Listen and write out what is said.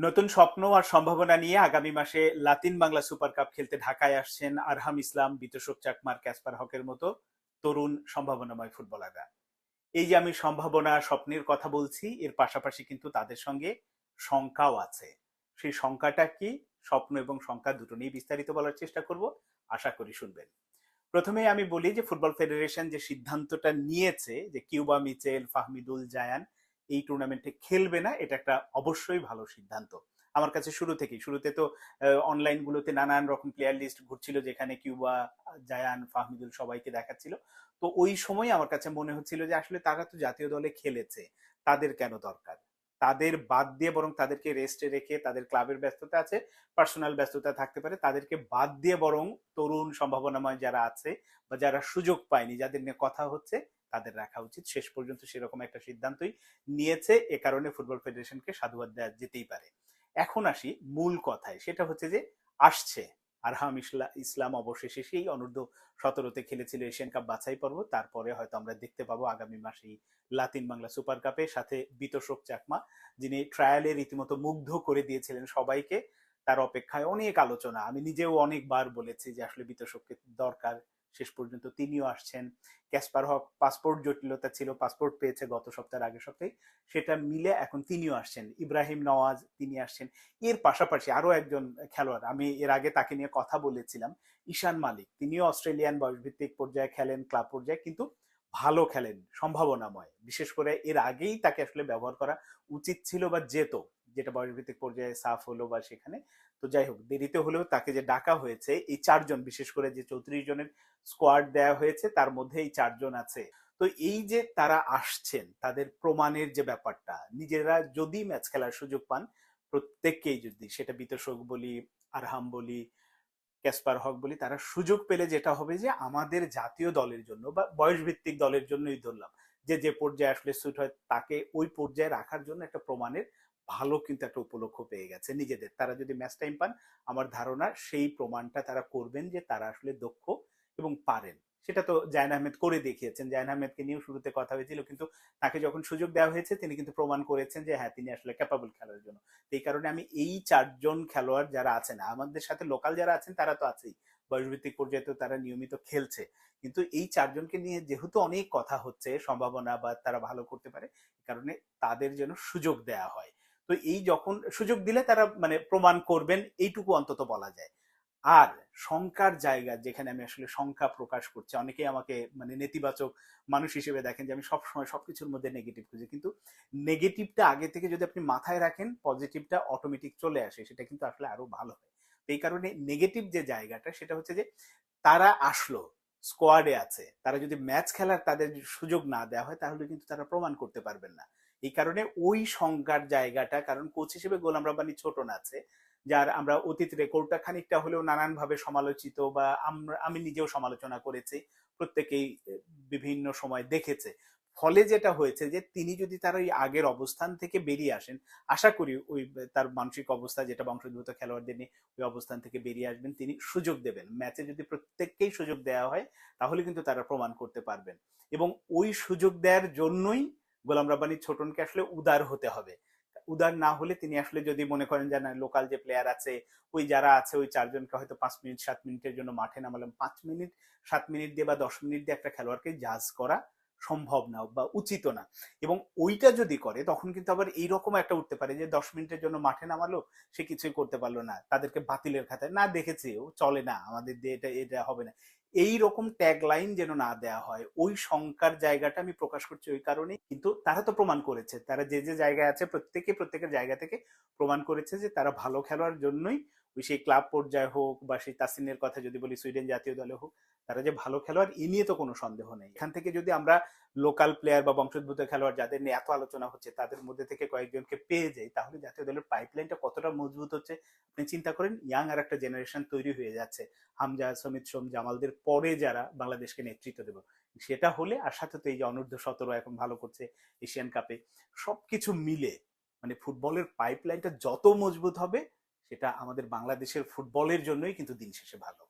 নতুন স্বপ্ন আর সম্ভাবনা নিয়ে আগামী মাসে লাতিন বাংলা সুপার কাপ খেলতে ঢাকায় আসছেন আরহাম ইসলাম, বিতোষক চাকমার, ক্যাসপার হকের মতো তরুণ সম্ভাবনাময় ফুটবলাররা। এই যে আমি সম্ভাবনা, স্বপ্নের কথা বলছি, এর পাশাপাশি কিন্তু তাদের সঙ্গে শঙ্কাও আছে। সেই শঙ্কাটা কি? স্বপ্ন এবং শঙ্কা দুটো নিয়ে বিস্তারিত বলার চেষ্টা করব, আশা করি শুনবেন। প্রথমে আমি বলি যে ফুটবল ফেডারেশন যে সিদ্ধান্তটা নিয়েছে, যে কিউবা মিচেল, ফাহমিদুল জায়ান এই টুর্নামেন্টে খেলবে না, এটা একটা অবশ্যই ভালো সিদ্ধান্ত। আমার কাছে শুরু থেকেই, শুরুতে তো অনলাইন গুলোতে নানান রকম প্লেয়ার লিস্ট ঘুরছিল, যেখানে কিউবা, জায়ান, ফাহমিদুল সবাইকে দেখাচ্ছিল। তো ওই সময় আমার কাছে মনে হচ্ছিল যে আসলে তারা তো জাতীয় দলে খেলেছে, তাদের কেন দরকার? তাদের বাদ দিয়ে বরং তাদেরকে রেস্টে রেখে তাদের ক্লাবের ব্যস্ততা আছে পার্সোনাল ব্যস্ততা থাকতে পারে, তাদেরকে বাদ দিয়ে বরং তরুণ সম্ভাবনাময় যারা আছে বা যারা সুযোগ পায়নি, যাদের নিয়ে কথা হচ্ছে তাদের রাখা উচিত। শেষ পর্যন্ত সেরকম একটা সিদ্ধান্তই নিয়েছে। এ কারণে ফুটবল ফেডারেশনকে সাধুবাদ দেওয়া যেতেই পারে। এখন আসি মূল কথায়। সেটা হচ্ছে যে, আসছে আরহাম ইসলাম অবশেষে সেই অনূর্ধ্ব সতেরোতে খেলেছিল এশিয়ান কাপ বাছাই পর্ব। তারপরে হয়তো আমরা দেখতে পাবো আগামী মাসেই লাতিন বাংলা সুপার কাপে। সাথে বিতোষক চাকমা, যিনি ট্রায়ালে রীতিমতো মুগ্ধ করে দিয়েছিলেন সবাইকে। তার অপেক্ষায় অনেক আলোচনা। আমি নিজেও অনেকবার বলেছি যে, আসলে বিতোষককে দরকার শেষ পর্যন্ত তিনিও আসছেন। ক্যাসপার হক পাসপোর্ট জটিলতা ছিল, পাসপোর্ট পেয়েছে গত সপ্তাহের আগের সপ্তাহে। সেটা মিলে এখন তিনিও আসছেন। ইব্রাহিম নওয়াজ তিনি আসছেন। এর পাশাপাশি আরও একজন খেলোয়াড়, আমি এর আগে তাকে নিয়ে কথা বলেছিলাম, ঈশান মালিক। তিনিও অস্ট্রেলিয়ান বয়সভিত্তিক পর্যায়ে খেলেন, ক্লাব পর্যায়ে, কিন্তু ভালো খেলেন, সম্ভাবনাময়। বিশেষ করে এর আগেই তাকে আসলে ব্যবহার করা উচিত ছিল বা যেত। যেটা বয়সভিত্তিক পর্যায়ে সাফ হলো বা সেখানে। তো যাই হোক, দেরিতে হলেও তাকে যে ডাকা হয়েছে, এই চারজন, বিশেষ করে যে চৌত্রিশ জনের স্কোয়াড দেয়া হয়েছে, তার মধ্যে এই চারজন আছে। তো এই যে তারা আসছেন, তাদের প্রমাণের যে ব্যাপারটা, নিজেরা যদি ম্যাচ খেলার সুযোগ পান, প্রত্যেককেই যদি, সেটা বিতর্ষক বলি, আরহাম বলি, ক্যাসপার হক বলি, তারা সুযোগ পেলে যেটা হবে যে আমাদের জাতীয় দলের জন্য বা বয়সভিত্তিক দলের জন্যই ধরলাম, যে যে পর্যায়ে আসলে সুট হয়, তাকে ওই পর্যায়ে রাখার জন্য একটা প্রমাণের ভালো কিন্তু একটা উপলক্ষ পেয়ে গেছে নিজেদের। তারা যদি ম্যাচ টাইম পান, আমার ধারণা সেই প্রমাণটা তারা করবেন যে তারা আসলে দক্ষ এবং পারেন। সেটা তো জায়ন আহমেদ করে দেখিয়েছেন। জায়ন আহমেদকে নিয়েও শুরুতে কথা হয়েছিল, কিন্তু তাকে যখন সুযোগ দেওয়া হয়েছে, তিনি কিন্তু প্রমাণ করেছেন যে হ্যাঁ তিনি আসলে ক্যাপাবল খেলার জন্য। এই কারণে আমি এই চারজন খেলোয়াড় যারা আছেন, আমাদের সাথে লোকাল যারা আছেন, তারা তো আছেই। বয়সভিত্তিক পর্যায়ে তো তারা নিয়মিত খেলছে। কিন্তু এই চারজনকে নিয়ে যেহেতু অনেক কথা হচ্ছে, সম্ভাবনা বা তারা ভালো করতে পারে কারণে তাদের যেন সুযোগ দেয়া হয়। তো এই যখন সুযোগ দিলে তারা মানে প্রমাণ করবেন, এইটুকু অন্তত বলা যায়। আর শঙ্কার জায়গা যেখানে আমি আসলে শঙ্কা প্রকাশ করছি, অনেকেই আমাকে মানে নেতিবাচক মানুষ হিসেবে দেখেন যে আমি সবসময় সবকিছুর মধ্যে নেগেটিভ খুঁজি। কিন্তু নেগেটিভটা আগে থেকে যদি আপনি মাথায় রাখেন পজিটিভটা অটোমেটিক চলে আসে, সেটা কিন্তু আসলে আরও ভালো হয়। এই কারণে নেগেটিভ যে জায়গাটা, সেটা হচ্ছে যে তারা আসলো স্কোয়াডে আছে। তারা যদি ম্যাচ খেলার তাদের সুযোগ না দেওয়া হয়, তাহলে কিন্তু তারা প্রমাণ করতে পারবেন না। এই কারণে ওই সংজ্ঞার জায়গাটা, কারণ কোচ হিসেবে গোলাম রাব্বানি ছোট আছে, যার আমরা অতীত রেকর্ডটা খানিকটা হলেও নানান ভাবে সমালোচিত বা আমরা আমি নিজেও সমালোচনা করেছি, প্রত্যেকেই বিভিন্ন সময় দেখেছে। ফলে যেটা হয়েছে যে, তিনি যদি তার ওই আগের অবস্থান থেকে বেরিয়ে আসেন, আশা করি ওই তার মানসিক অবস্থা, যেটা বংশোদ্ভূত খেলোয়াড়দের নিয়ে ওই অবস্থান থেকে বেরিয়ে আসবেন, তিনি সুযোগ দেবেন। ম্যাচে যদি প্রত্যেককেই সুযোগ দেওয়া হয়, তাহলে কিন্তু তারা প্রমাণ করতে পারবেন। এবং ওই সুযোগ দেওয়ার জন্যই গোলাম রাব্বানি ছোটনকে আসলে উদার হতে হবে। উদার না হলে তিনি আসলে যদি মনে করেন যে, না, লোকাল যে প্লেয়ার আছে, ওই যারা আছে, ওই চারজনকে হয়তো পাঁচ মিনিট, সাত মিনিটের জন্য মাঠে নামালাম। পাঁচ মিনিট, সাত মিনিট দিয়ে বা দশ মিনিট দিয়ে একটা খেলোয়াড়কে জাজ করা সম্ভব না বা উচিত না। এবং ওইটা যদি করে, তখন কিন্তু আবার এইরকম একটা উঠতে পারে যে, দশ মিনিটের জন্য মাঠে নামালো, সে কিছুই করতে পারল না। তাদেরকে বাতিলের খাতায়, না, দেখেছি, ও চলে না, আমাদের দিয়ে এটা এটা হবে না। এই রকম ট্যাগ লাইন যেন না দেয়া হয়, ওই শঙ্কার জায়গাটা আমি প্রকাশ করছি ওই কারণে কিন্তু তারা তো প্রমাণ করেছে। তারা যে যে জায়গায় আছে, প্রত্যেকে প্রত্যেকের জায়গা থেকে প্রমাণ করেছে যে, তারা ভালো খেলোয়ার জন্যই ওই সেই ক্লাব পর্যায়ে হোক বা সেই তাসিনের কথা যদি বলি, সুইডেন জাতীয় দলে হোক, তারা যে ভালো খেলোয়াড়, এ নিয়ে তো কোনো সন্দেহ নেই। এখান থেকে যদি আমরা লোকাল প্লেয়ার বা বংশোদ্ভূত খেলোয়াড় যাদের নিয়ে এত আলোচনা হচ্ছে, তাদের মধ্যে থেকে কয়েকজনকে পেয়ে যাই, তাহলে জাতীয় দলের পাইপলাইনটা কতটা মজবুত হচ্ছে, আপনি চিন্তা করেন ইয়াং আর একটা জেনারেশন তৈরি হয়ে যাচ্ছে। হামজা, সমিত সোম, জামালদের পরে যারা বাংলাদেশকে নেতৃত্ব দেব, সেটা হলে আর সাথে তো এই যে অনূর্ধ্ব সতেরো এখন ভালো করছে এশিয়ান কাপে, সবকিছু মিলে মানে ফুটবলের পাইপলাইনটা যত মজবুত হবে সেটা আমাদের বাংলাদেশের ফুটবলের জন্যই কিন্তু দিন শেষে ভালো।